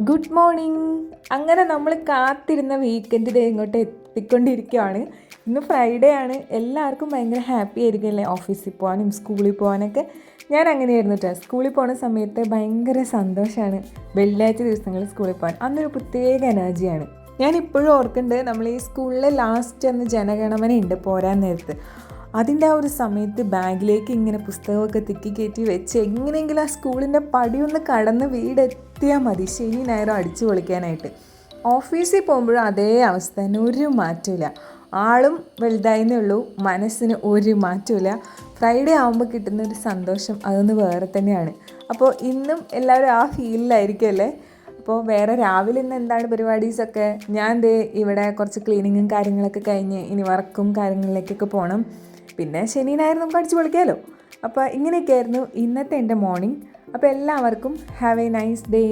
Good morning അങ്ങനെ നമ്മൾ കാത്തിരുന്ന വീക്കെൻഡ് ഡേ ഇങ്ങോട്ട് എത്തിക്കൊണ്ടിരിക്കുകയാണ്. ഇന്ന് ഫ്രൈഡേ ആണ്. എല്ലാവർക്കും ഭയങ്കര ഹാപ്പി ആയിരിക്കും അല്ലേ? ഓഫീസിൽ പോകാനും സ്കൂളിൽ പോകാനൊക്കെ. ഞാൻ അങ്ങനെയായിരുന്നു കേട്ടോ സ്കൂളിൽ പോകുന്ന സമയത്ത് ഭയങ്കര സന്തോഷമാണ് വെള്ളിയാഴ്ച ദിവസങ്ങളിൽ സ്കൂളിൽ പോകാൻ. അന്നൊരു പ്രത്യേക എനർജിയാണ് ഞാൻ ഇപ്പോഴും ഓർക്കുന്നുണ്ട് നമ്മൾ ഈ സ്കൂളിലെ ലാസ്റ്റ് അന്ന് ജനഗണമന ഉണ്ട് പോരാൻ നേരത്ത്. അതിന്റെ ആ ഒരു സമയത്ത് ബാഗിലേക്ക് ഇങ്ങനെ പുസ്തകമൊക്കെ തിക്കി കയറ്റി വെച്ച് എങ്ങനെയെങ്കിലും ആ സ്കൂളിന്റെ പടിയൊന്ന് കടന്ന് വീടെത്തിയാൽ മതി. ശനി നേരം അടിച്ചു പൊളിക്കാനായിട്ട്. ഓഫീസിൽ പോകുമ്പോഴും അതേ അവസ്ഥ തന്നെ. ഒരു മാറ്റമില്ല ആളും വലുതായെന്നേ ഉള്ളൂ. മനസ്സിന് ഒരു മാറ്റമില്ല ഫ്രൈഡേ ആകുമ്പോൾ കിട്ടുന്ന ഒരു സന്തോഷം അതൊന്ന് വേറെ തന്നെയാണ്. അപ്പോൾ ഇന്നും എല്ലാവരും ആ ഫീലിലായിരിക്കും അല്ലേ? അപ്പോൾ വേറെ രാവിലെ ഇന്ന് എന്താണ് പരിപാടീസൊക്കെ? ഞാൻ ദേ ഇവിടെ കുറച്ച് ക്ലീനിങ്ങും കാര്യങ്ങളൊക്കെ കഴിഞ്ഞ് ഇനി വർക്കും കാര്യങ്ങളിലേക്കൊക്കെ പോകണം പിന്നെ ശനി ഞായർ നമുക്ക് അടിച്ചു പൊളിക്കാമല്ലോ അപ്പോൾ ഇങ്ങനെയൊക്കെയായിരുന്നു ഇന്നത്തെ എന്റെ മോർണിംഗ്. അപ്പോൾ എല്ലാവർക്കും ഹാവ് എ നൈസ് ഡേ